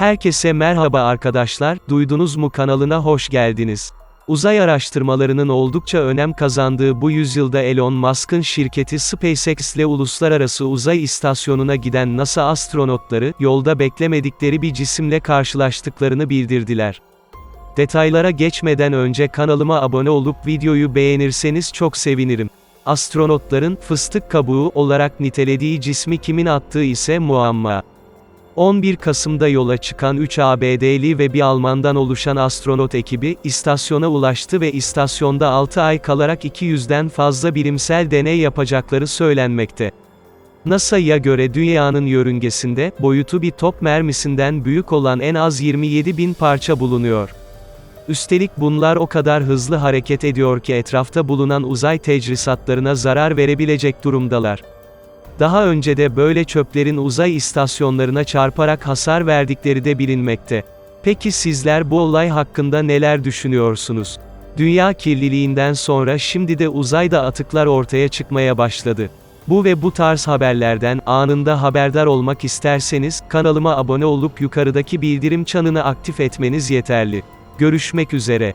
Herkese merhaba arkadaşlar, duydunuz mu kanalına hoş geldiniz. Uzay araştırmalarının oldukça önem kazandığı bu yüzyılda Elon Musk'ın şirketi SpaceX ile uluslararası uzay istasyonuna giden NASA astronotları, yolda beklemedikleri bir cisimle karşılaştıklarını bildirdiler. Detaylara geçmeden önce kanalıma abone olup videoyu beğenirseniz çok sevinirim. Astronotların, fıstık kabuğu olarak nitelediği cismi kimin attığı ise muamma. 11 Kasım'da yola çıkan 3 ABD'li ve bir Almandan oluşan astronot ekibi, istasyona ulaştı ve istasyonda 6 ay kalarak 200'den fazla bilimsel deney yapacakları söylenmekte. NASA'ya göre dünyanın yörüngesinde, boyutu bir top mermisinden büyük olan en az 27 bin parça bulunuyor. Üstelik bunlar o kadar hızlı hareket ediyor ki etrafta bulunan uzay tecrisatlarına zarar verebilecek durumdalar. Daha önce de böyle çöplerin uzay istasyonlarına çarparak hasar verdikleri de bilinmekte. Peki sizler bu olay hakkında neler düşünüyorsunuz? Dünya kirliliğinden sonra şimdi de uzayda atıklar ortaya çıkmaya başladı. Bu ve bu tarz haberlerden anında haberdar olmak isterseniz kanalıma abone olup yukarıdaki bildirim çanını aktif etmeniz yeterli. Görüşmek üzere.